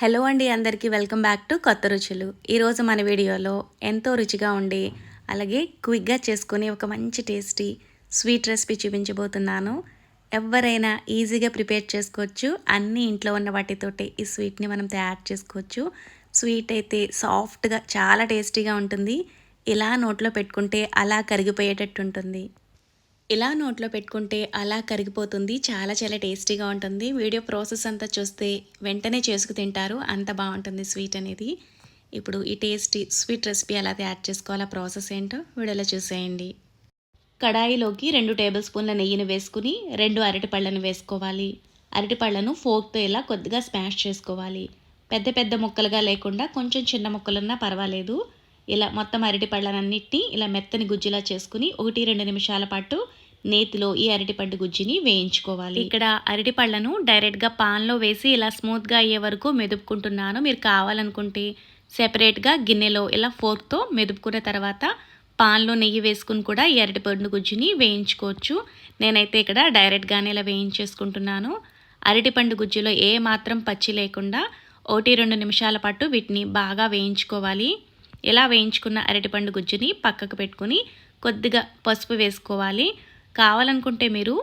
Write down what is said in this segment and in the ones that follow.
Hello అండి అందరికీ welcome back to కొత్త రుచులు. ఈరోజు మన వీడియోలో ఎంతో రుచిగా ఉండి అలాగే క్విక్గా చేసుకుని ఒక మంచి టేస్టీ స్వీట్ రెసిపీ చూపించబోతున్నాను. ఎవరైనా ఈజీగా ప్రిపేర్ చేసుకోవచ్చు అన్ని ఇంట్లో ఉన్న వాటితోటి ఈ స్వీట్ని మనం తయారు చేసుకోవచ్చు. స్వీట్ అయితే సాఫ్ట్గా చాలా టేస్టీగా ఉంటుంది. ఇలా నోట్లో పెట్టుకుంటే అలా కరిగిపోయేటట్టు ఉంటుంది. ఇలా నోట్లో పెట్టుకుంటే అలా కరిగిపోతుంది చాలా చాలా టేస్టీగా ఉంటుంది. వీడియో ప్రాసెస్ అంతా చూస్తే వెంటనే చేసుకు తింటారు అంత బాగుంటుంది స్వీట్ అనేది. ఇప్పుడు ఈ టేస్టీ స్వీట్ రెసిపీ ఎలా యాడ్ చేసుకోవాలా ప్రాసెస్ ఏంటో వీడియోలో చూసేయండి. కడాయిలోకి రెండు టేబుల్ స్పూన్ల నెయ్యిని వేసుకుని రెండు అరటిపళ్ళను వేసుకోవాలి. అరటిపళ్ళను ఫోక్తో ఇలా కొద్దిగా స్మాష్ చేసుకోవాలి. పెద్ద పెద్ద ముక్కలుగా లేకుండా కొంచెం చిన్న ముక్కలున్నా పర్వాలేదు. ఇలా మొత్తం అరటిపళ్ళనన్నిటినీ ఇలా మెత్తని గుజ్జులా చేసుకుని ఒకటి రెండు నిమిషాల పాటు నేతిలో ఈ అరటిపండు గుజ్జిని వేయించుకోవాలి. ఇక్కడ అరటిపళ్ళను డైరెక్ట్గా పాన్లో వేసి ఇలా స్మూత్గా అయ్యే వరకు మెదుపుకుంటున్నాను. మీరు కావాలనుకుంటే సెపరేట్గా గిన్నెలో ఇలా ఫోర్క్తో మెదుపుకున్న తర్వాత పాన్లో నెయ్యి వేసుకుని కూడా ఈ అరటిపండు గుజ్జుని వేయించుకోవచ్చు. నేనైతే ఇక్కడ డైరెక్ట్గానే ఇలా వేయించేసుకుంటున్నాను. అరటిపండు గుజ్జులో ఏ మాత్రం పచ్చి లేకుండా ఒకటి రెండు నిమిషాల పాటు వీటిని బాగా వేయించుకోవాలి. ఇలా వేయించుకున్న అరటిపండు గుజ్జుని పక్కకు పెట్టుకుని కొద్దిగా పసుపు వేసుకోవాలి. కావాలనుకుంటే మీరు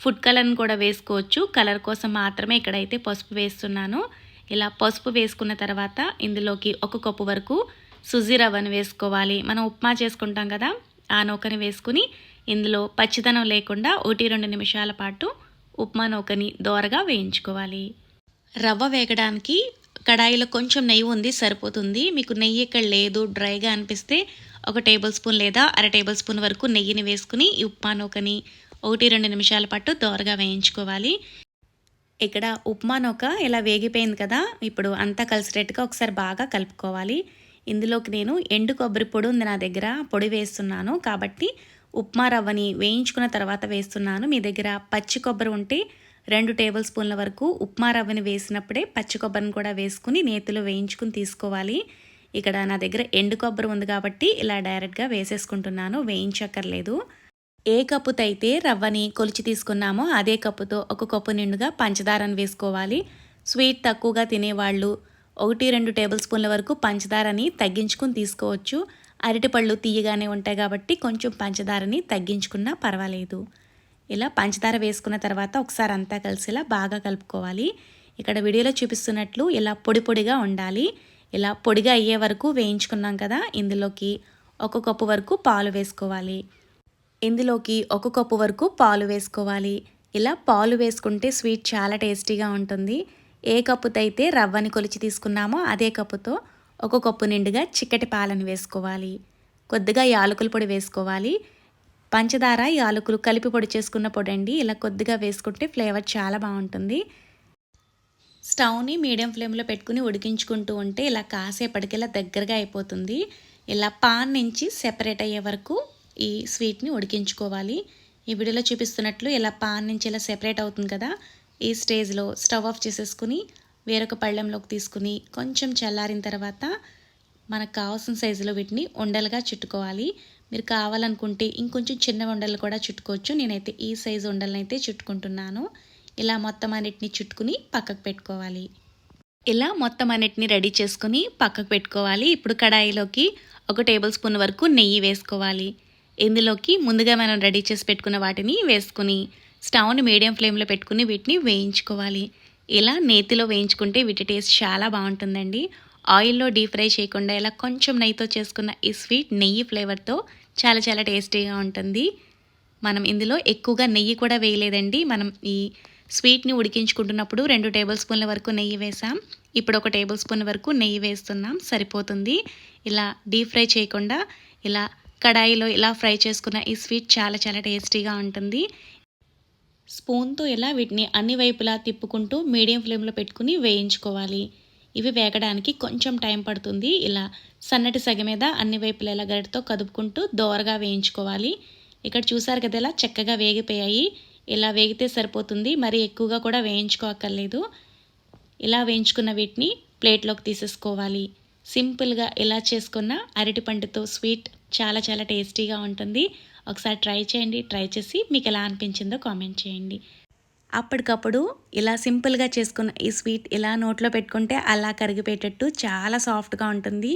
ఫుడ్ కలర్ని కూడా వేసుకోవచ్చు. కలర్ కోసం మాత్రమే ఇక్కడైతే పసుపు వేస్తున్నాను. ఇలా పసుపు వేసుకున్న తర్వాత ఇందులోకి ఒక కప్పు వరకు సుజీ రవ్వను వేసుకోవాలి. మనం ఉప్మా చేసుకుంటాం కదా ఆ నూకని వేసుకుని ఇందులో పచ్చిదనం లేకుండా ఒకటి రెండు నిమిషాల పాటు ఉప్మా నూకని దోరగా వేయించుకోవాలి. రవ్వ వేగడానికి కడాయిలో కొంచెం నెయ్యి ఉంది సరిపోతుంది. మీకు నెయ్యి ఇక్కడ లేదు డ్రైగా అనిపిస్తే ఒక టేబుల్ స్పూన్ లేదా అర టేబుల్ స్పూన్ వరకు నెయ్యిని వేసుకుని ఈ ఉప్మా నూకని ఒకటి రెండు నిమిషాల పాటు దోరగా వేయించుకోవాలి. ఇక్కడ ఉప్మా నూక ఇలా వేగిపోయింది కదా ఇప్పుడు అంతా కలిసినట్టుగా ఒకసారి బాగా కలుపుకోవాలి. ఇందులోకి నేను ఎండు కొబ్బరి పొడి ఉంది నా దగ్గర పొడి వేస్తున్నాను. కాబట్టి ఉప్మా రవ్వని వేయించుకున్న తర్వాత వేస్తున్నాను. మీ దగ్గర పచ్చి కొబ్బరి ఉంటే రెండు టేబుల్ స్పూన్ల వరకు ఉప్మా రవ్వని వేసినప్పుడే పచ్చి కొబ్బరిని కూడా వేసుకుని నేతిలో వేయించుకుని తీసుకోవాలి. ఇక్కడ నా దగ్గర ఎండు కొబ్బరి ఉంది కాబట్టి ఇలా డైరెక్ట్గా వేసేసుకుంటున్నాను వేయించక్కర్లేదు. ఏ కప్పుతో అయితే రవ్వని కొలిచి తీసుకున్నామో అదే కప్పుతో ఒక కప్పు నిండుగా పంచదారని వేసుకోవాలి. స్వీట్ తక్కువగా తినేవాళ్ళు ఒకటి రెండు టేబుల్ స్పూన్ల వరకు పంచదారని తగ్గించుకుని తీసుకోవచ్చు. అరటిపళ్ళు తీయగానే ఉంటాయి కాబట్టి కొంచెం పంచదారని తగ్గించుకున్నా పర్వాలేదు. ఇలా పంచదార వేసుకున్న తర్వాత ఒకసారి అంతా కలిసేలా బాగా కలుపుకోవాలి. ఇక్కడ వీడియోలో చూపిస్తున్నట్లు ఇలా పొడి పొడిగా ఉండాలి. ఇలా పొడిగా అయ్యే వరకు వేయించుకున్నాం కదా ఇందులోకి ఒక కప్పు వరకు పాలు వేసుకోవాలి. ఇందులోకి ఒక కప్పు వరకు పాలు వేసుకోవాలి. ఇలా పాలు వేసుకుంటే స్వీట్ చాలా టేస్టీగా ఉంటుంది. ఏ కప్పుతో అయితే రవ్వని కొలిచి తీసుకున్నామో అదే కప్పుతో ఒక కప్పు నిండుగా చిక్కటి పాలను వేసుకోవాలి. కొద్దిగా యాలకుల పొడి వేసుకోవాలి. పంచదార యాలకులు కలిపి పొడి చేసుకున్న పొడి అండి ఇలా కొద్దిగా వేసుకుంటే ఫ్లేవర్ చాలా బాగుంటుంది. స్టవ్ని మీడియం ఫ్లేమ్లో పెట్టుకుని ఉడికించుకుంటూ ఉంటే ఇలా కాసేపటికి ఇలా దగ్గరగా అయిపోతుంది. ఇలా పాన్ నుంచి సెపరేట్ అయ్యే వరకు ఈ స్వీట్ని ఉడికించుకోవాలి. ఈ వీడియోలో చూపిస్తున్నట్లు ఇలా పాన్ నుంచి ఇలా సెపరేట్ అవుతుంది కదా ఈ స్టేజ్లో స్టవ్ ఆఫ్ చేసేసుకుని వేరొక పళ్ళెంలోకి తీసుకుని కొంచెం చల్లారిన తర్వాత మనకు కావాల్సిన సైజులో వీటిని ఉండలుగా చుట్టుకోవాలి. మీరు కావాలనుకుంటే ఇంకొంచెం చిన్న ఉండలు కూడా చుట్టుకోవచ్చు. నేనైతే ఈ సైజు ఉండలనైతే అయితే చుట్టుకుంటున్నాను. ఇలా మొత్తం అన్నిటిని చుట్టుకుని పక్కకు పెట్టుకోవాలి. ఇలా మొత్తం అన్నిటిని రెడీ చేసుకుని పక్కకు పెట్టుకోవాలి. ఇప్పుడు కడాయిలోకి ఒక టేబుల్ స్పూన్ వరకు నెయ్యి వేసుకోవాలి. ఇందులోకి ముందుగా మనం రెడీ చేసి పెట్టుకున్న వాటిని వేసుకుని స్టవ్ని మీడియం ఫ్లేమ్లో పెట్టుకుని వీటిని వేయించుకోవాలి. ఇలా నేతిలో వేయించుకుంటే వీటి టేస్ట్ చాలా బాగుంటుందండి. ఆయిల్లో డీప్ ఫ్రై చేయకుండా ఇలా కొంచెం నెయ్యితో చేసుకున్న ఈ స్వీట్ నెయ్యి ఫ్లేవర్తో చాలా చాలా టేస్టీగా ఉంటుంది. మనం ఇందులో ఎక్కువగా నెయ్యి కూడా వేయలేదండి. మనం ఈ స్వీట్ని ఉడికించుకుంటున్నప్పుడు రెండు టేబుల్ స్పూన్ల వరకు నెయ్యి వేసాం. ఇప్పుడు ఒక టేబుల్ స్పూన్ వరకు నెయ్యి వేస్తున్నాం. సరిపోతుంది. ఇలా డీప్ ఫ్రై చేయకుండా ఇలా కడాయిలో ఇలా ఫ్రై చేసుకున్న ఈ స్వీట్ చాలా చాలా టేస్టీగా ఉంటుంది. స్పూన్తో ఇలా వీటిని అన్ని వైపులా తిప్పుకుంటూ మీడియం ఫ్లేమ్లో పెట్టుకుని వేయించుకోవాలి. ఇవి వేగడానికి కొంచెం టైం పడుతుంది. ఇలా సన్నటి సగ మీద అన్ని వైపులా ఇలా గరిటతో కదుపుకుంటూ దోరగా వేయించుకోవాలి. ఇక్కడ చూసారు కదా ఇలా చక్కగా వేగిపోయాయి. ఇలా వేగితే సరిపోతుంది. మరి ఎక్కువగా కూడా వేయించుకోక్కర్లేదు. ఇలా వేయించుకున్న వీటిని ప్లేట్లోకి తీసేసుకోవాలి. సింపుల్గా ఇలా చేసుకున్న అరటిపండుతో స్వీట్ చాలా చాలా టేస్టీగా ఉంటుంది. ఒకసారి ట్రై చేయండి. ట్రై చేసి మీకు ఎలా అనిపించిందో కామెంట్ చేయండి. అప్పటికప్పుడు ఇలా సింపుల్గా చేసుకున్న ఈ స్వీట్ ఇలా నోట్లో పెట్టుకుంటే అలా కరిగిపోయేటట్టు చాలా సాఫ్ట్గా ఉంటుంది.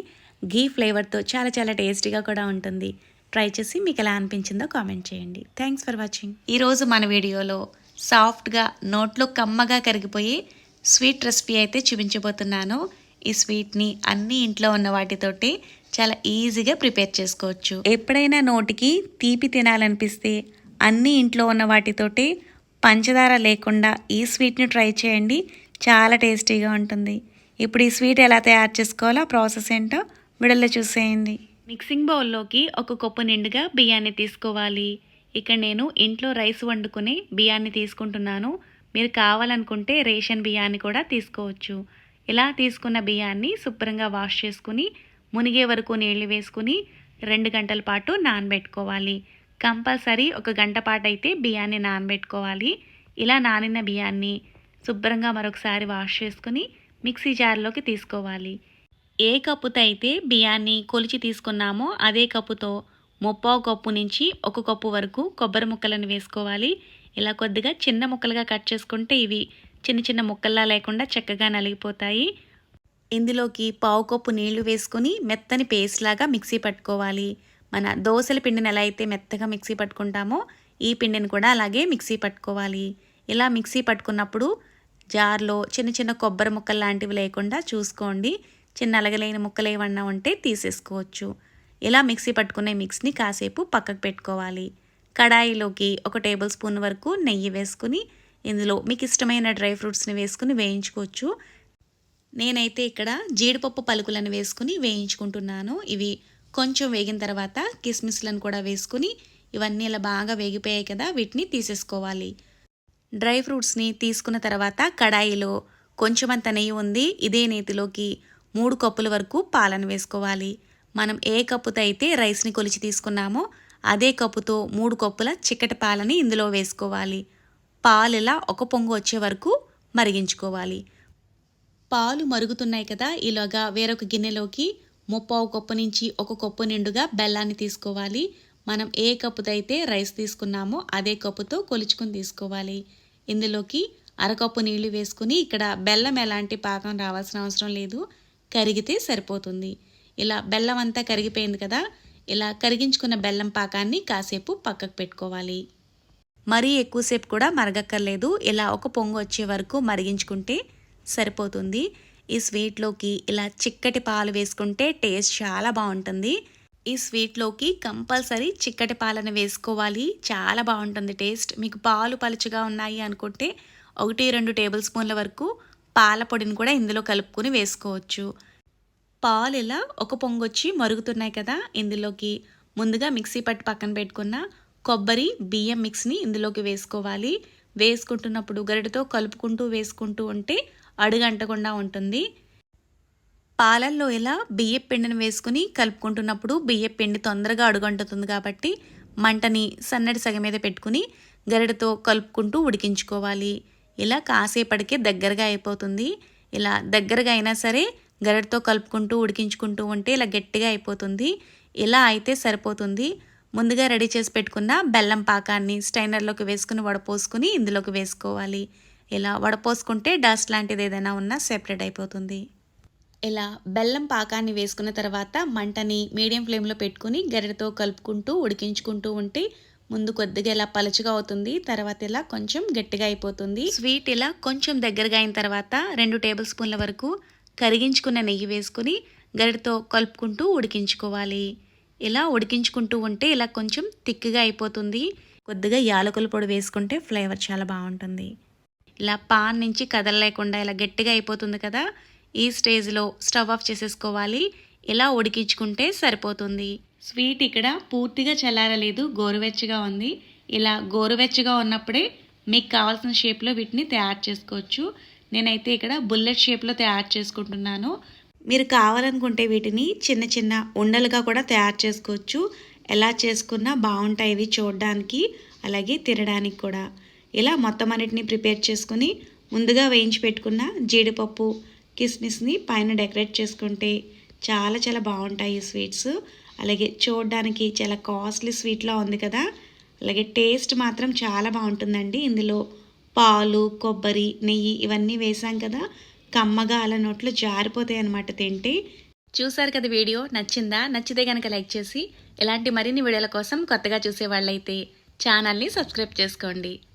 గీ ఫ్లేవర్తో చాలా చాలా టేస్టీగా కూడా ఉంటుంది. ట్రై చేసి మీకు ఎలా అనిపించిందో కామెంట్ చేయండి. థ్యాంక్స్ ఫర్ వాచింగ్ ఈరోజు మన వీడియోలో సాఫ్ట్గా నోట్లో కమ్మగా కరిగిపోయి స్వీట్ రెసిపీ అయితే చూపించబోతున్నాను. ఈ స్వీట్ని అన్ని ఇంట్లో ఉన్న వాటితోటి చాలా ఈజీగా ప్రిపేర్ చేసుకోవచ్చు. ఎప్పుడైనా నోటికి తీపి తినాలనిపిస్తే అన్ని ఇంట్లో ఉన్న వాటితోటి పంచదార లేకుండా ఈ స్వీట్ని ట్రై చేయండి. చాలా టేస్టీగా ఉంటుంది. ఇప్పుడు ఈ స్వీట్ ఎలా తయారు చేసుకోవాలో ప్రాసెస్ ఏంటో విడల్లో చూసేయండి. మిక్సింగ్ బౌల్లోకి ఒక కప్పు నిండుగా బియ్యాన్ని తీసుకోవాలి. ఇక్కడ నేను ఇంట్లో రైస్ వండుకుని బియ్యాన్ని తీసుకుంటున్నాను. మీరు కావాలనుకుంటే రేషన్ బియ్యాన్ని కూడా తీసుకోవచ్చు. ఇలా తీసుకున్న బియ్యాన్ని శుభ్రంగా వాష్ చేసుకుని మునిగే వరకు నీళ్ళు వేసుకుని రెండు గంటల పాటు నానబెట్టుకోవాలి. కంపల్సరీ ఒక గంట పాటు అయితే బియ్యాన్ని నానబెట్టుకోవాలి. ఇలా నానిన బియ్యాన్ని శుభ్రంగా మరొకసారి వాష్ చేసుకుని మిక్సీ జార్లోకి తీసుకోవాలి. ఏ కప్పుతో అయితే బియ్యాన్ని కొలిచి తీసుకున్నామో అదే కప్పుతో ముప్పావు కప్పు నుంచి ఒక కప్పు వరకు కొబ్బరి ముక్కలను వేసుకోవాలి. ఇలా కొద్దిగా చిన్న ముక్కలుగా కట్ చేసుకుంటే ఇవి చిన్న చిన్న ముక్కల్లా లేకుండా చక్కగా నలిగిపోతాయి. ఇందులోకి పావు కప్పు నీళ్ళు వేసుకొని మెత్తని పేస్ట్ లాగా మిక్సీ పట్టుకోవాలి. మన దోశల పిండిని ఎలా అయితే మెత్తగా మిక్సీ పట్టుకుంటామో ఈ పిండిని కూడా అలాగే మిక్సీ పట్టుకోవాలి. ఇలా మిక్సీ పట్టుకున్నప్పుడు జార్లో చిన్న చిన్న కొబ్బరి ముక్కలు లాంటివి లేకుండా చూసుకోండి. చిన్న అలగలేని ముక్కలు ఏమన్నా ఉంటే తీసేసుకోవచ్చు. ఇలా మిక్సీ పట్టుకునే మిక్స్ని కాసేపు పక్కకు పెట్టుకోవాలి. కడాయిలోకి ఒక టేబుల్ స్పూన్ వరకు నెయ్యి వేసుకుని ఇందులో మీకు ఇష్టమైన డ్రై ఫ్రూట్స్ని వేసుకుని వేయించుకోవచ్చు. నేనైతే ఇక్కడ జీడిపప్పు పలుకులను వేసుకుని వేయించుకుంటున్నాను. ఇవి కొంచెం వేగిన తర్వాత కిస్మిస్లను కూడా వేసుకుని ఇవన్నీ ఇలా బాగా వేగిపోయాయి కదా వీటిని తీసేసుకోవాలి. డ్రై ఫ్రూట్స్ని తీసుకున్న తర్వాత కడాయిలో కొంచెం అంత నెయ్యి ఉంది ఇదే నేతిలోకి మూడు కప్పుల వరకు పాలను వేసుకోవాలి. మనం ఏ కప్పుతో అయితే రైస్ని కొలిచి తీసుకున్నామో అదే కప్పుతో మూడు కప్పుల చిక్కటి పాలని ఇందులో వేసుకోవాలి. పాలు ఇలా ఒక పొంగు వచ్చే వరకు మరిగించుకోవాలి. పాలు మరుగుతున్నాయి కదా ఇలాగా వేరొక గిన్నెలోకి ముప్పావు కప్పు నుంచి ఒక కప్పు నిండుగా బెల్లాన్ని తీసుకోవాలి. మనం ఏ కప్పుతో అయితే రైస్ తీసుకున్నామో అదే కప్పుతో కొలుచుకుని తీసుకోవాలి. ఇందులోకి అరకప్పు నీళ్ళు వేసుకుని ఇక్కడ బెల్లం ఎలాంటి పాకం రావాల్సిన అవసరం లేదు. కరిగితే సరిపోతుంది. ఇలా బెల్లం అంతా కరిగిపోయింది కదా ఇలా కరిగించుకున్న బెల్లం పాకాన్ని కాసేపు పక్కకు పెట్టుకోవాలి. మరీ ఎక్కువసేపు కూడా మరగక్కర్లేదు. ఇలా ఒక పొంగు వచ్చే వరకు మరిగించుకుంటే సరిపోతుంది. ఈ స్వీట్లోకి ఇలా చిక్కటి పాలు వేసుకుంటే టేస్ట్ చాలా బాగుంటుంది. ఈ స్వీట్లోకి కంపల్సరీ చిక్కటి పాలను వేసుకోవాలి. చాలా బాగుంటుంది టేస్ట్. మీకు పాలు పలుచగా ఉన్నాయి అనుకుంటే ఒకటి రెండు టేబుల్ స్పూన్ల వరకు పాల పొడిని కూడా ఇందులో కలుపుకొని వేసుకోవచ్చు. పాలు ఇలా ఒక పొంగొచ్చి మరుగుతున్నాయి కదా ఇందులోకి ముందుగా మిక్సీ పట్టి పక్కన పెట్టుకున్న కొబ్బరి బియ్యం మిక్స్ని ఇందులోకి వేసుకోవాలి. వేసుకుంటున్నప్పుడు గరిటతో కలుపుకుంటూ వేసుకుంటూ ఉంటే అడుగంటకుండా ఉంటుంది. పాలల్లో ఇలా బియ్యపు పిండిని వేసుకుని కలుపుకుంటున్నప్పుడు బియ్యపు పిండి తొందరగా అడుగంటుతుంది కాబట్టి మంటని సన్నటి సగం మీద పెట్టుకుని గరిటతో కలుపుకుంటూ ఉడికించుకోవాలి. ఇలా కాసేపటికే దగ్గరగా అయిపోతుంది. ఇలా దగ్గరగా అయినా సరే గరిటతో కలుపుకుంటూ ఉడికించుకుంటూ ఉంటే ఇలా గట్టిగా అయిపోతుంది. ఇలా అయితే సరిపోతుంది. ముందుగా రెడీ చేసి పెట్టుకున్న బెల్లం పాకాన్ని స్టైనర్లోకి వేసుకుని వడపోసుకుని ఇందులోకి వేసుకోవాలి. ఇలా వడపోసుకుంటే డస్ట్ లాంటిది ఏదైనా ఉన్నా సెపరేట్ అయిపోతుంది. ఇలా బెల్లం పాకాన్ని వేసుకున్న తర్వాత మంటని మీడియం ఫ్లేమ్లో పెట్టుకుని గరిటతో కలుపుకుంటూ ఉడికించుకుంటూ ఉంటే ముందు కొద్దిగా ఇలా పలుచగా అవుతుంది తర్వాత ఇలా కొంచెం గట్టిగా అయిపోతుంది. స్వీట్ ఇలా కొంచెం దగ్గరగా అయిన తర్వాత రెండు టేబుల్ స్పూన్ల వరకు కరిగించుకున్న నెయ్యి వేసుకుని గరిటతో కలుపుకుంటూ ఉడికించుకోవాలి. ఇలా ఉడికించుకుంటూ ఉంటే ఇలా కొంచెం తిక్గా అయిపోతుంది. కొద్దిగా యాలకుల పొడి వేసుకుంటే ఫ్లేవర్ చాలా బాగుంటుంది. ఇలా పాన్ నుంచి కదలలేకుండా ఇలా గట్టిగా అయిపోతుంది కదా ఈ స్టేజ్లో స్టవ్ ఆఫ్ చేసేసుకోవాలి. ఇలా ఉడికించుకుంటే సరిపోతుంది. స్వీట్ ఇక్కడ పూర్తిగా చల్లారలేదు గోరువెచ్చగా ఉంది. ఇలా గోరువెచ్చగా ఉన్నప్పుడే మీకు కావాల్సిన షేప్లో వీటిని తయారు చేసుకోవచ్చు. నేనైతే ఇక్కడ బుల్లెట్ షేప్లో తయారు చేసుకుంటున్నాను. మీరు కావాలనుకుంటే వీటిని చిన్న చిన్న ఉండలుగా కూడా తయారు చేసుకోవచ్చు. ఎలా చేసుకున్నా బాగుంటాయి ఇవి చూడడానికి అలాగే తినడానికి కూడా. ఇలా మొత్తం అన్నిటిని ప్రిపేర్ చేసుకుని ముందుగా వేయించి పెట్టుకున్న జీడిపప్పు కిస్మిస్ని పైన డెకరేట్ చేసుకుంటే చాలా చాలా బాగుంటాయి ఈ స్వీట్స్. అలాగే చూడడానికి చాలా కాస్ట్లీ స్వీట్లా ఉంది కదా. అలాగే టేస్ట్ మాత్రం చాలా బాగుంటుందండి. ఇందులో పాలు కొబ్బరి నెయ్యి ఇవన్నీ వేసాం కదా. కమ్మగా అలా నోట్లు జారిపోతాయి అన్నమాట తింటే. చూసారు కదా వీడియో? నచ్చిందా? నచ్చితే కనుక లైక్ చేసి ఇలాంటి మరిన్ని వీడియోల కోసం కొత్తగా చూసేవాళ్ళైతే ఛానల్ని సబ్స్క్రైబ్ చేసుకోండి.